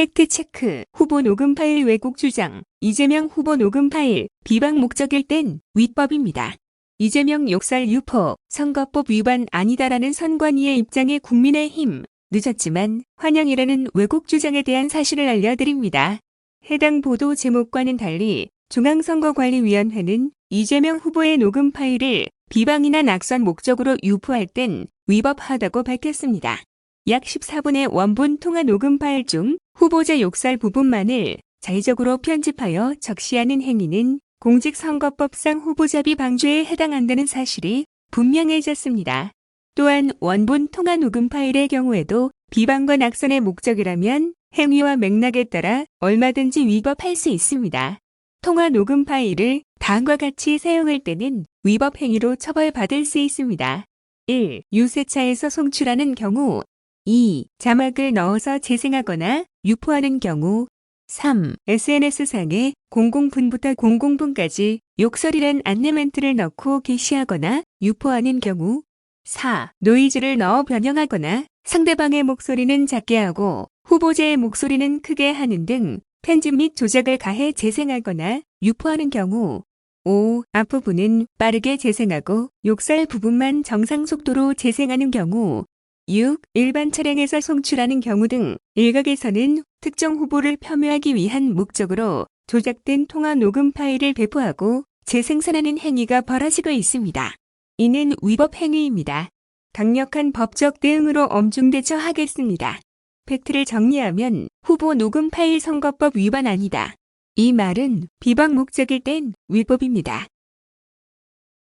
팩트체크 후보 녹음 파일 왜곡 주장 이재명 후보 녹음 파일 비방 목적일 땐 위법입니다. 이재명 욕설 유포 선거법 위반 아니다라는 선관위의 입장에 국민의힘 늦었지만 환영이라는 왜곡 주장에 대한 사실을 알려드립니다. 해당 보도 제목과는 달리 중앙선거관리위원회는 이재명 후보의 녹음 파일을 비방이나 낙선 목적으로 유포할 땐 위법하다고 밝혔습니다. 약 14분의 원본 통화 녹음 파일 중 후보자 욕설 부분만을 자의적으로 편집하여 적시하는 행위는 공직선거법상 후보자비 방조에 해당한다는 사실이 분명해졌습니다. 또한 원본 통화 녹음 파일의 경우에도 비방과 낙선의 목적이라면 행위와 맥락에 따라 얼마든지 위법할 수 있습니다. 통화 녹음 파일을 다음과 같이 사용할 때는 위법 행위로 처벌받을 수 있습니다. 1. 유세차에서 송출하는 경우 2. 자막을 넣어서 재생하거나 유포하는 경우 3. SNS상에 00분부터 00분까지 욕설이란 안내 멘트를 넣고 게시하거나 유포하는 경우 4. 노이즈를 넣어 변형하거나 상대방의 목소리는 작게 하고 후보자의 목소리는 크게 하는 등 편집 및 조작을 가해 재생하거나 유포하는 경우 5. 앞부분은 빠르게 재생하고 욕설 부분만 정상 속도로 재생하는 경우 6. 일반 차량에서 송출하는 경우 등 일각에서는 특정 후보를 폄훼하기 위한 목적으로 조작된 통화 녹음 파일을 배포하고 재생산하는 행위가 벌어지고 있습니다. 이는 위법 행위입니다. 강력한 법적 대응으로 엄중 대처하겠습니다. 팩트를 정리하면 후보 녹음 파일 선거법 위반 아니다. 이 말은 비방 목적일 땐 위법입니다.